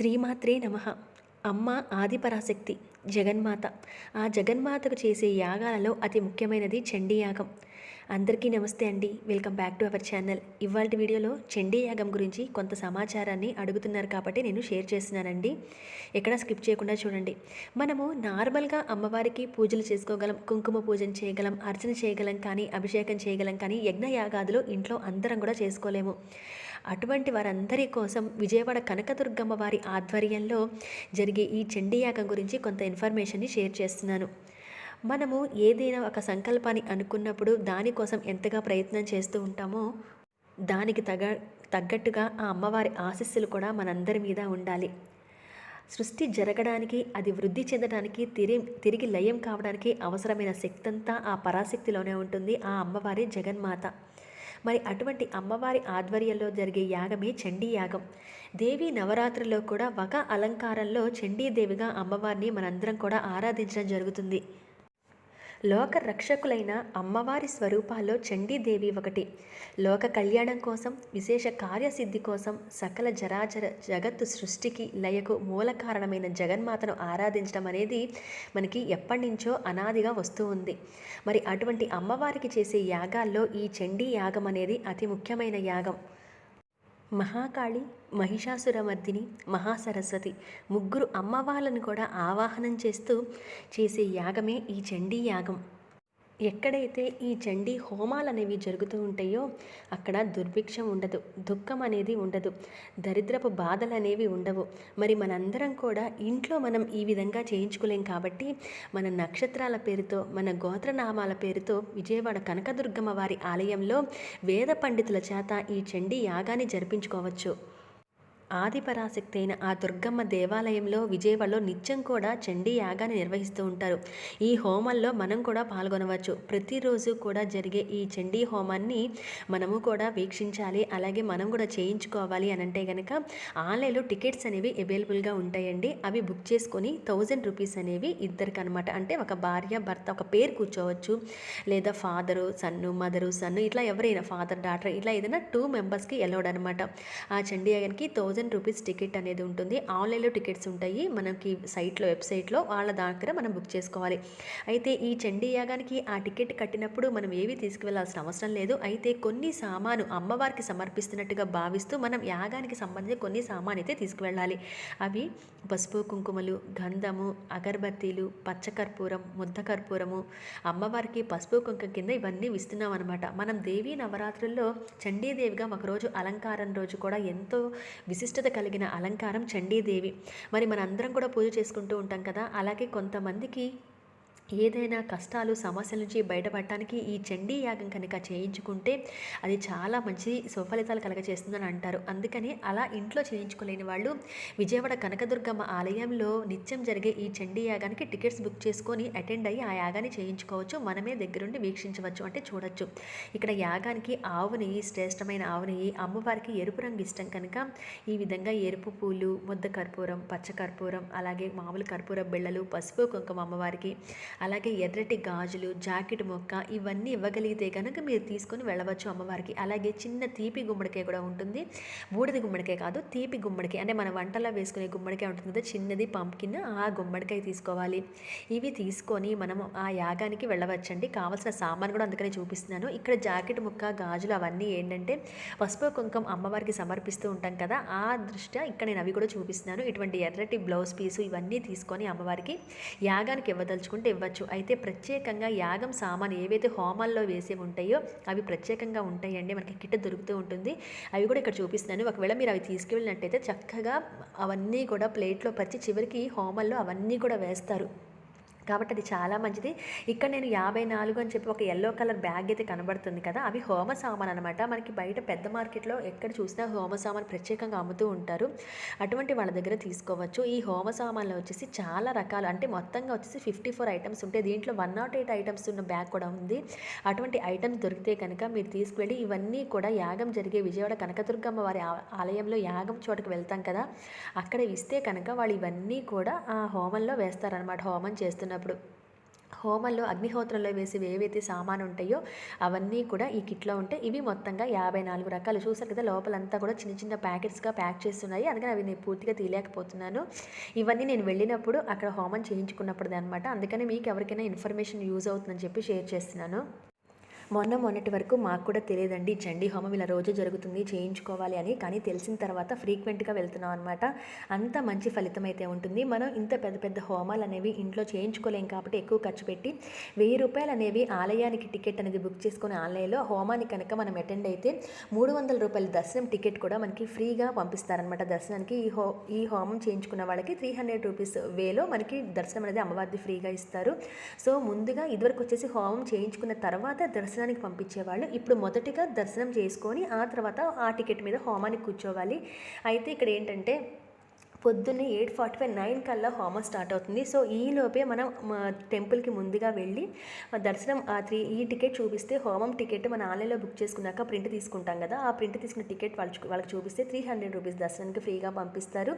శ్రీమాత్రే నమ. అమ్మ ఆదిపరాశక్తి జగన్మాత. ఆ జగన్మాతకు చేసే యాగాలలో అతి ముఖ్యమైనది చండీయాగం. అందరికీ నమస్తే అండి. Welcome back to our channel. ఇవాళ వీడియోలో చండీ యాగం గురించి కొంత సమాచారాన్ని అడుగుతున్నారు కాబట్టి నేను షేర్ చేస్తున్నానండి. ఎక్కడ స్కిప్ చేయకుండా చూడండి. మనము నార్మల్గా అమ్మవారికి పూజలు చేసుకోగలం కుంకుమ పూజను చేయగలం అర్చన చేయగలం కానీ అభిషేకం చేయగలం కానీ యజ్ఞ యాగాదులు ఇంట్లో అందరం కూడా చేసుకోలేము. అటువంటి వారందరి కోసం విజయవాడ కనకదుర్గమ్మ వారి ఆధ్వర్యంలో జరిగే ఈ చండీ యాగం గురించి కొంత ఇన్ఫర్మేషన్ని షేర్ చేస్తున్నాను. మనము ఏదైనా ఒక సంకల్పాన్ని అనుకున్నప్పుడు దానికోసం ఎంతగా ప్రయత్నం చేస్తూ ఉంటామో దానికి తగ తగ్గట్టుగా ఆ అమ్మవారి ఆశీస్సులు కూడా మనందరి మీద ఉండాలి. సృష్టి జరగడానికి అది వృద్ధి చెందడానికి తిరిగి తిరిగి లయం కావడానికి అవసరమైన శక్తి అంతా ఆ పరాశక్తిలోనే ఉంటుంది ఆ అమ్మవారి జగన్మాత. మరి అటువంటి అమ్మవారి ఆధ్వర్యంలో జరిగే యాగమే చండీ యాగం. దేవి నవరాత్రిలో కూడా ఒక అలంకారంలో చండీదేవిగా అమ్మవారిని మనందరం కూడా ఆరాధించడం జరుగుతుంది. లోక రక్షకులైన అమ్మవారి స్వరూపాల్లో చండీదేవి ఒకటి. లోక కళ్యాణం కోసం విశేష కార్యసిద్ధి కోసం సకల జరాచర జగత్తు సృష్టికి లయకు మూల కారణమైన జగన్మాతను ఆరాధించడం అనేది మనకి ఎప్పటి నుంచో అనాదిగా వస్తూ ఉంది. మరి అటువంటి అమ్మవారికి చేసే యాగాల్లో ఈ చండీ యాగం అనేది అతి ముఖ్యమైన యాగం. మహాకాళి మహిషాసురమర్దిని మహాసరస్వతి ముగ్గురు అమ్మవార్లను కూడా ఆవాహనం చేస్తూ చేసే యాగమే ఈ చండీ యాగం ఎక్కడైతే ఈ చండీ హోమాలు అనేవి జరుగుతూ ఉంటాయో అక్కడ దుర్భిక్షం ఉండదు దుఃఖం అనేది ఉండదు దరిద్రపు బాధలు అనేవి ఉండవు. మరి మనందరం కూడా ఇంట్లో మనం ఈ విధంగా చేయించుకోలేం కాబట్టి మన నక్షత్రాల పేరుతో మన గోత్రనామాల పేరుతో విజయవాడ కనకదుర్గమ్మ వారి ఆలయంలో వేద పండితుల చేత ఈ చండీ యాగాన్ని జరిపించుకోవచ్చు. ఆదిపరాశక్తి అయిన ఆ దుర్గమ్మ దేవాలయంలో విజయవాడలో నిత్యం కూడా చండీ యాగాన్ని నిర్వహిస్తూ ఉంటారు. ఈ హోమంలో మనం కూడా పాల్గొనవచ్చు. ప్రతిరోజు కూడా జరిగే ఈ చండీ హోమాన్ని మనము కూడా వీక్షించాలి. అలాగే మనం కూడా చేయించుకోవాలి అని అంటే కనుక ఆన్లైన్లో టికెట్స్ అనేవి అవైలబుల్గా ఉంటాయండి. అవి బుక్ చేసుకొని థౌజండ్ రూపీస్ అనేవి ఇద్దరికి అనమాట అంటే ఒక భార్య భర్త ఒక పేరు కూర్చోవచ్చు. లేదా ఫాదరు సన్ను మదరు సన్ను ఇట్లా ఎవరైనా ఫాదర్ డాటర్ ఇట్లా ఏదైనా టూ మెంబర్స్కి ఎలౌడ్ అనమాట ఆ చండీ యాగానికి థౌజండ్ థౌజండ్ రూపీస్ టికెట్ అనేది ఉంటుంది. ఆన్లైన్లో టికెట్స్ ఉంటాయి. మనకి సైట్లో వెబ్సైట్లో వాళ్ళ దగ్గర మనం బుక్ చేసుకోవాలి. అయితే ఈ చండీ యాగానికి ఆ టికెట్ కట్టినప్పుడు మనం ఏవి తీసుకువెళ్ళాల్సిన అవసరం లేదు. అయితే కొన్ని సామాను అమ్మవారికి సమర్పిస్తున్నట్టుగా భావిస్తూ మనం యాగానికి సంబంధించి కొన్ని సామాను అయితే తీసుకువెళ్ళాలి. అవి పసుపు కుంకుమలు గంధము అగరబత్తీలు పచ్చకర్పూరం ముద్దకర్పూరము అమ్మవారికి పసుపు కుంకుమ కింద ఇవన్నీ ఇస్తున్నాం అనమాట మనం దేవీ నవరాత్రుల్లో చండీదేవిగా ఒకరోజు అలంకారం రోజు కూడా ఎంతో విశిష్ట విశిష్టత కలిగిన అలంకారం చండీదేవి. మరి మనందరం కూడా పూజ చేసుకుంటూ ఉంటాం కదా? అలాగే కొంతమందికి ఏదైనా కష్టాలు సమస్యల నుంచి బయటపడటానికి ఈ చండీ యాగం కనుక చేయించుకుంటే అది చాలా మంచి సుఫలితాలు కలగచేస్తుందని అంటారు. అందుకని అలా ఇంట్లో చేయించుకోలేని వాళ్ళు విజయవాడ కనకదుర్గమ్మ ఆలయంలో నిత్యం జరిగే ఈ చండీ యాగానికి టికెట్స్ బుక్ చేసుకొని అటెండ్ అయ్యి ఆ యాగాన్ని చేయించుకోవచ్చు. మనమే దగ్గరుండి వీక్షించవచ్చు అంటే చూడొచ్చు. ఇక్కడ యాగానికి ఆవు నెయ్యి శ్రేష్టమైన ఆవు నెయ్యి అమ్మవారికి ఎరుపు రంగు ఇష్టం కనుక ఈ విధంగా ఎరుపు పూలు ముద్ద కర్పూరం పచ్చ కర్పూరం అలాగే మామూలు కర్పూరం బిళ్ళలు పసుపు కుంకుమ అమ్మవారికి అలాగే ఎర్రటి గాజులు జాకెట్ మొక్క ఇవన్నీ ఇవ్వగలిగితే కనుక మీరు తీసుకొని వెళ్ళవచ్చు అమ్మవారికి. అలాగే చిన్న తీపి గుమ్మడికాయ కూడా ఉంటుంది. బూడిద గుమ్మడికాయ కాదు తీపి గుమ్మడికాయ అంటే మన వంటలో వేసుకునే గుమ్మడికాయ ఉంటుంది కదా చిన్నది పంపికిన్ ఆ గుమ్మడికాయ తీసుకోవాలి. ఇవి తీసుకొని మనం ఆ యాగానికి వెళ్ళవచ్చండి. కావాల్సిన సామాన్ కూడా అందుకనే చూపిస్తున్నాను. ఇక్కడ జాకెట్ ముక్క గాజులు అవన్నీ ఏంటంటే పసుపు కుంకం అమ్మవారికి సమర్పిస్తూ ఉంటాం కదా ఆ దృష్ట్యా ఇక్కడ నేను అవి కూడా చూపిస్తున్నాను. ఇటువంటి ఎర్రటి బ్లౌజ్ పీసు ఇవన్నీ తీసుకొని అమ్మవారికి యాగానికి ఇవ్వదలుచుకుంటే ఇవ్వచ్చు అయితే ప్రత్యేకంగా యాగం సామాన్ ఏవైతే హోమాల్లో వేసి ఉంటాయో అవి ప్రత్యేకంగా ఉంటాయండి. మనకి కిట్ దొరుకుతూ ఉంటుంది. అవి కూడా ఇక్కడ చూపిస్తున్నాను. ఒకవేళ మీరు అవి తీసుకెళ్ళినట్టయితే చక్కగా అవన్నీ కూడా ప్లేట్లో పరిచి చివరికి హోమాల్లో అవన్నీ కూడా వేస్తారు. కాబట్టి అది చాలా మంచిది. ఇక్కడ నేను యాభై నాలుగు అని చెప్పి ఒక ఎల్లో కలర్ బ్యాగ్ అయితే కనబడుతుంది కదా అవి హోమ సామాన్ అనమాట మనకి బయట పెద్ద మార్కెట్లో ఎక్కడ చూసినా హోమ సామాన్ ప్రత్యేకంగా అమ్ముతూ ఉంటారు. అటువంటి వాళ్ళ దగ్గర తీసుకోవచ్చు. ఈ హోమ సామాన్లో వచ్చేసి చాలా రకాలు అంటే మొత్తంగా వచ్చేసి ఫిఫ్టీ ఫోర్ ఐటమ్స్ ఉంటాయి. దీంట్లో వన్ నాట్ ఎయిట్ ఐటమ్స్ ఉన్న బ్యాగ్ కూడా ఉంది. అటువంటి ఐటమ్స్ దొరికితే కనుక మీరు తీసుకువెళ్ళి ఇవన్నీ కూడా యాగం జరిగే విజయవాడ కనకదుర్గమ్మ వారి ఆలయంలో యాగం చోటకు వెళ్తాం కదా అక్కడ ఇస్తే కనుక వాళ్ళు ఇవన్నీ కూడా ఆ హోమంలో వేస్తారనమాట హోమం చేస్తున్న చేస్తున్నప్పుడు హోమంలో అగ్నిహోత్రంలో వేసి ఏవైతే సామాను ఉంటాయో అవన్నీ కూడా ఈ కిట్లో ఉంటాయి ఇవి మొత్తంగా యాభై నాలుగు రకాలు. చూసారు కదా లోపలంతా కూడా చిన్న చిన్న ప్యాకెట్స్గా ప్యాక్ చేస్తున్నాయి. అందుకని అవి నేను పూర్తిగా తీయలేకపోతున్నాను. ఇవన్నీ నేను వెళ్ళినప్పుడు అక్కడ హోమం చేయించుకున్నప్పుడు అనమాట అందుకని మీకు ఎవరికైనా ఇన్ఫర్మేషన్ యూజ్ అవుతుందని చెప్పి షేర్ చేస్తున్నాను. మొన్న మొన్నటి వరకు మాకు కూడా తెలియదండి చండీ హోమం ఇలా రోజు జరుగుతుంది చేయించుకోవాలి అని. కానీ తెలిసిన తర్వాత ఫ్రీక్వెంట్గా వెళ్తున్నాం అనమాట అంత మంచి ఫలితం అయితే ఉంటుంది. మనం ఇంత పెద్ద పెద్ద హోమాలు అనేవి ఇంట్లో చేయించుకోలేం కాబట్టి ఎక్కువ ఖర్చు పెట్టి వెయ్యి రూపాయలు అనేవి ఆలయానికి టికెట్ అనేది బుక్ చేసుకుని ఆన్లైన్లో హోమానికి కనుక మనం అటెండ్ అయితే మూడు వందల రూపాయల దర్శనం టికెట్ కూడా మనకి ఫ్రీగా పంపిస్తారనమాట దర్శనానికి ఈ హో ఈ హోమం చేయించుకున్న వాళ్ళకి త్రీ హండ్రెడ్ రూపీస్ వేలో మనకి దర్శనం అనేది అమ్మవారిది ఫ్రీగా ఇస్తారు. సో ముందుగా ఇదివరకు వచ్చేసి హోమం చేయించుకున్న తర్వాత దర్శనం దర్శనానికి పంపించేవాళ్ళు. ఇప్పుడు మొదటిగా దర్శనం చేసుకొని ఆ తర్వాత ఆ టికెట్ మీద హోమానికి కూర్చోవాలి. అయితే ఇక్కడ ఏంటంటే పొద్దున్నే ఎయిట్ ఫార్టీ ఫైవ్ నైన్ కల్లా హోమం స్టార్ట్ అవుతుంది. సో ఈ లోపే మనం టెంపుల్కి ముందుగా వెళ్ళి దర్శనం ఆ త్రీ ఈ టికెట్ చూపిస్తే హోమం టికెట్ మన ఆన్లైన్లో బుక్ చేసుకున్నాక ప్రింట్ తీసుకుంటాం కదా. ఆ ప్రింట్ తీసుకున్న టికెట్ వాళ్ళు వాళ్ళకి చూపిస్తే త్రీ హండ్రెడ్ రూపీస్ దర్శనానికి ఫ్రీగా పంపిస్తారు.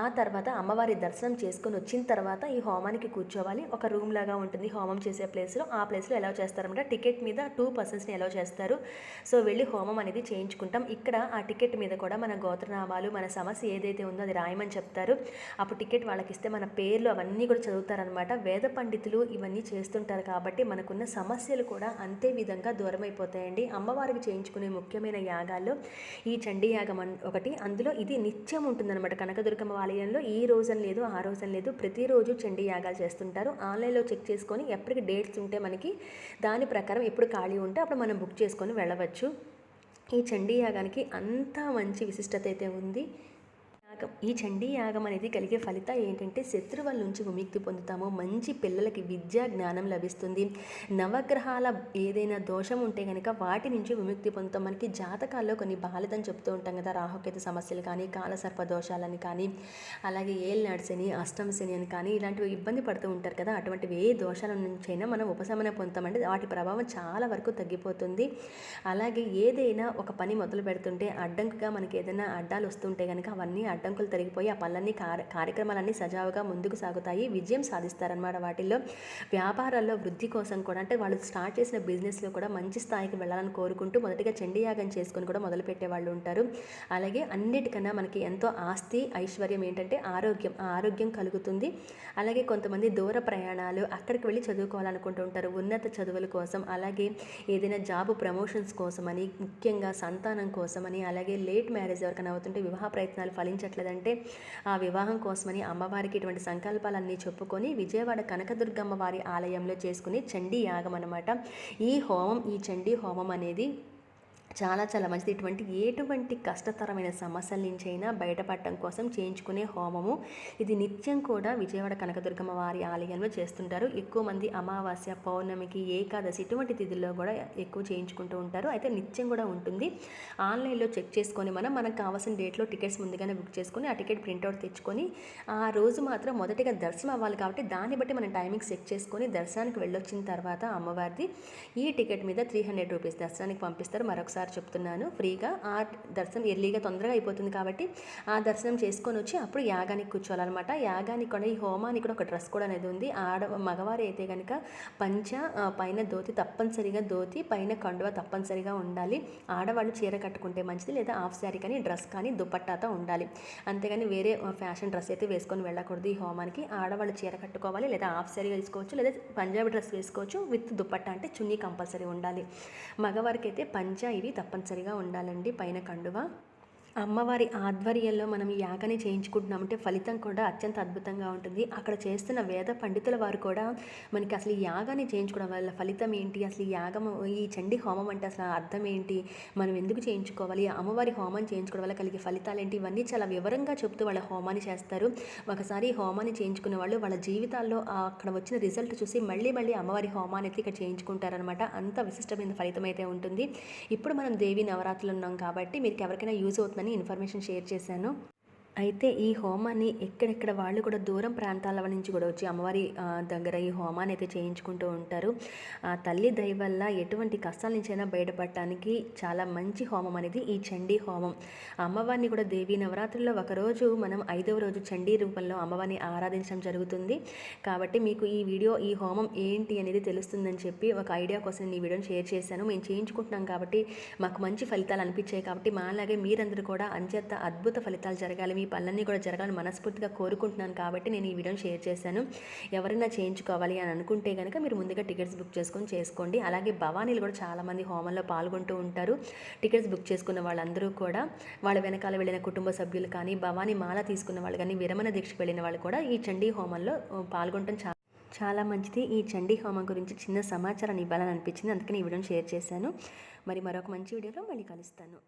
ఆ తర్వాత అమ్మవారి దర్శనం చేసుకొని వచ్చిన తర్వాత ఈ హోమానికి కూర్చోవాలి. ఒక రూమ్ లాగా ఉంటుంది హోమం చేసే ప్లేస్లో. ఆ ప్లేస్లో ఎలా చేస్తారంటే టికెట్ మీద టూ పర్సన్స్ని ఎలా చేస్తారు? సో వెళ్ళి హోమం అనేది చేయించుకుంటాం. ఇక్కడ ఆ టికెట్ మీద కూడా మన గోత్రనామాలు మన సమస్య ఏదైతే ఉందో అది రాయమని చెప్తారు. అప్పుడు టికెట్ వాళ్ళకి ఇస్తే మన పేర్లు అవన్నీ కూడా చదువుతారనమాట. వేద పండితులు ఇవన్నీ చేస్తుంటారు కాబట్టి మనకున్న సమస్యలు కూడా అంతే విధంగా దూరం అయిపోతాయండి అమ్మవారికి చేయించుకునే ముఖ్యమైన యాగాల్లో ఈ చండీ యాగం ఒకటి. అందులో ఇది నిత్యం ఉంటుందన్నమాట. కనకదుర్గమ్మ ఆలయంలో ఈ రోజని లేదు ఆ రోజని లేదు. ప్రతిరోజు చండీ యాగాలు చేస్తుంటారు. ఆన్లైన్లో చెక్ చేసుకొని ఎప్పటికి డేట్స్ ఉంటే మనకి దాని ప్రకారం ఎప్పుడు ఖాళీ ఉంటే అప్పుడు మనం బుక్ చేసుకొని వెళ్ళవచ్చు. ఈ చండీ యాగానికి అంత మంచి విశిష్టత అయితే ఉంది. యాగం. ఈ చండీ యాగం అనేది కలిగే ఫలితం ఏంటంటే శత్రువుల నుంచి విముక్తి పొందుతాము. మంచి పిల్లలకి విద్యా జ్ఞానం లభిస్తుంది. నవగ్రహాల ఏదైనా దోషం ఉంటే కనుక వాటి నుంచి విముక్తి పొందుతాం. మనకి జాతకాల్లో కొన్ని బాలితం చెప్తూ ఉంటాం కదా రాహుకేత సమస్యలు కానీ కాలసర్ప దోషాలని కానీ అలాగే ఏళ్ళు శని అష్టమ శని అని కానీ ఇలాంటివి ఇబ్బంది పడుతూ ఉంటారు కదా. అటువంటివి ఏ దోషాల నుంచైనా మనం ఉపశమనం పొందుతామంటే వాటి ప్రభావం చాలా వరకు తగ్గిపోతుంది. అలాగే ఏదైనా ఒక పని మొదలు పెడుతుంటే అడ్డంకుగా మనకి ఏదైనా అడ్డాలు వస్తుంటే కనుక అవన్నీ అడ్డం అడ్డంకులు తొలగిపోయి ఆ పనులన్నీ కార్యక్రమాలన్నీ సజావుగా ముందుకు సాగుతాయి. విజయం సాధిస్తారనమాట వాటిల్లో. వ్యాపారాల్లో వృద్ధి కోసం కూడా అంటే వాళ్ళు స్టార్ట్ చేసిన బిజినెస్లో కూడా మంచి స్థాయికి వెళ్ళాలని కోరుకుంటూ మొదటిగా చండీయాగం చేసుకొని కూడా మొదలుపెట్టే వాళ్ళు ఉంటారు. అలాగే అన్నిటికన్నా మనకి ఎంతో ఆస్తి ఐశ్వర్యం ఏంటంటే ఆరోగ్యం ఆరోగ్యం కలుగుతుంది. అలాగే కొంతమంది దూర ప్రయాణాలు అక్కడికి వెళ్ళి చదువుకోవాలనుకుంటూ ఉంటారు. ఉన్నత చదువుల కోసం అలాగే ఏదైనా జాబ్ ప్రమోషన్స్ కోసమని ముఖ్యంగా సంతానం కోసమని అలాగే లేట్ మ్యారేజ్ ఎవరికైనా అవుతుంటే వివాహ ప్రయత్నాలు ఫలించట్లేదు ఎట్లదంటే ఆ వివాహం కోసమని అమ్మవారికి ఇటువంటి సంకల్పాలన్నీ చెప్పుకొని విజయవాడ కనకదుర్గమ్మ వారి ఆలయంలో చేసుకుని చండీ యాగం అనమాట ఈ హోమం ఈ చండీ హోమం అనేది చాలా చాలా మంచిది. ఇటువంటి ఎటువంటి కష్టతరమైన సమస్యల నుంచి అయినా బయటపడటం కోసం చేయించుకునే హోమము. ఇది నిత్యం కూడా విజయవాడ కనకదుర్గమ్మ వారి ఆలయంలో చేస్తుంటారు. ఎక్కువ మంది అమావాస్య పౌర్ణమికి ఏకాదశి ఇటువంటి తిథుల్లో కూడా ఎక్కువ చేయించుకుంటూ ఉంటారు. అయితే నిత్యం కూడా ఉంటుంది. ఆన్లైన్లో చెక్ చేసుకొని మనం మనకు కావాల్సిన డేట్లో టికెట్స్ ముందుగానే బుక్ చేసుకొని ఆ టికెట్ ప్రింట్అవుట్ తెచ్చుకొని ఆ రోజు మాత్రం మొదటిగా దర్శనం అవ్వాలి కాబట్టి దాన్ని బట్టి మనం టైమింగ్ చెక్ చేసుకొని దర్శనానికి వెళ్ళొచ్చిన తర్వాత అమ్మవారిది ఈ టికెట్ మీద త్రీ హండ్రెడ్ రూపీస్ దర్శనానికి పంపిస్తారు. మరొకసారి ఒకసారి చెప్తున్నాను. ఫ్రీగా ఆ దర్శనం ఎర్లీగా తొందరగా అయిపోతుంది కాబట్టి ఆ దర్శనం చేసుకొని వచ్చి అప్పుడు యాగానికి కూర్చోవాలన్నమాట. యాగానికి కూడా ఈ హోమానికి కూడా ఒక డ్రెస్ కూడా అనేది ఉంది. ఆడ మగవారి అయితే కనుక పంచ పైన ధోతి తప్పనిసరిగా ధోతి పైన కండువ తప్పనిసరిగా ఉండాలి. ఆడవాళ్ళు చీర కట్టుకుంటే మంచిది లేదా హాఫ్ శారీ కానీ డ్రెస్ కానీ దుపట్టాతో ఉండాలి. అంతేగాని వేరే ఫ్యాషన్ డ్రెస్ అయితే వేసుకొని వెళ్ళకూడదు ఈ హోమానికి. ఆడవాళ్ళు చీర కట్టుకోవాలి లేదా హాఫ్ శారీ వేసుకోవచ్చు లేదా పంజాబీ డ్రెస్ వేసుకోవచ్చు. విత్ దుపట్టా అంటే చున్నీ కంపల్సరీ ఉండాలి. మగవారికి అయితే పంచా ఇవి తప్పనిసరిగా ఉండాలండి పైన కండువ. అమ్మవారి ఆధ్వర్యంలో మనం యాగని చేయించుకుంటున్నామంటే ఫలితం కూడా అత్యంత అద్భుతంగా ఉంటుంది. అక్కడ చేస్తున్న వేద పండితుల వారు కూడా మనకి అసలు ఈ యాగాన్ని చేయించుకోవడం వల్ల ఫలితం ఏంటి? అసలు ఈ యాగం ఈ చండి హోమం అంటే అసలు అర్థం ఏంటి? మనం ఎందుకు చేయించుకోవాలి? అమ్మవారి హోమం చేయించుకోవడం వల్ల కలిగే ఫలితాలు ఏంటి? ఇవన్నీ చాలా వివరంగా చెప్తూ వాళ్ళ హోమాన్ని చేస్తారు. ఒకసారి హోమాన్ని చేయించుకునే వాళ్ళు వాళ్ళ జీవితాల్లో అక్కడ వచ్చిన రిజల్ట్ చూసి మళ్ళీ మళ్ళీ అమ్మవారి హోమాన్ని ఇక్కడ చేయించుకుంటారనమాట అంత విశిష్టమైన ఫలితం అయితే ఉంటుంది. ఇప్పుడు మనం దేవి నవరాత్రులు ఉన్నాం కాబట్టి మీకు ఎవరికైనా యూజ్ అవుతుందని ఇన్ఫర్మేషన్ షేర్ చేశాను. అయితే ఈ హోమాన్ని ఎక్కడెక్కడ వాళ్ళు కూడా దూరం ప్రాంతాల నుంచి కూడా వచ్చి అమ్మవారి దగ్గర ఈ హోమాన్ని అయితే చేయించుకుంటూ ఉంటారు. ఆ తల్లి దయ వల్ల ఎటువంటి కష్టాల నుంచైనా బయటపడటానికి చాలా మంచి హోమం అనేది ఈ చండీ హోమం. అమ్మవారిని కూడా దేవి నవరాత్రుల్లో ఒకరోజు మనం ఐదవ రోజు చండీ రూపంలో అమ్మవారిని ఆరాధించడం జరుగుతుంది. కాబట్టి మీకు ఈ వీడియో ఈ హోమం ఏంటి అనేది తెలుస్తుందని చెప్పి ఒక ఐడియా కోసం నేను ఈ వీడియోని షేర్ చేశాను. మేము చేయించుకుంటున్నాం కాబట్టి మాకు మంచి ఫలితాలు అనిపించాయి కాబట్టి మా అలాగే మీరందరూ కూడా అంచేత అద్భుత ఫలితాలు జరగాలి. మీ పనులన్నీ కూడా జరగాలని మనస్ఫూర్తిగా కోరుకుంటున్నాను కాబట్టి నేను ఈ వీడియోని షేర్ చేశాను. ఎవరైనా చేయించుకోవాలి అని అనుకుంటే కనుక మీరు ముందుగా టికెట్స్ బుక్ చేసుకొని చేసుకోండి. అలాగే భవానీలు కూడా చాలామంది హోమంలో పాల్గొంటూ ఉంటారు. టికెట్స్ బుక్ చేసుకున్న వాళ్ళందరూ కూడా వాళ్ళ వెనకాల వెళ్ళిన కుటుంబ సభ్యులు కానీ భవానీ మాల తీసుకున్న వాళ్ళు కానీ విరమణ దీక్షకు వెళ్ళిన వాళ్ళు కూడా ఈ చండీ హోమంలో పాల్గొనడం చాలా చాలా మంచిది. ఈ చండీ హోమం గురించి చిన్న సమాచారాన్ని ఇవ్వాలని అనిపించింది. అందుకని ఈ వీడియోని షేర్ చేశాను. మరి మరొక మంచి వీడియోలో మళ్ళీ కలుస్తాను.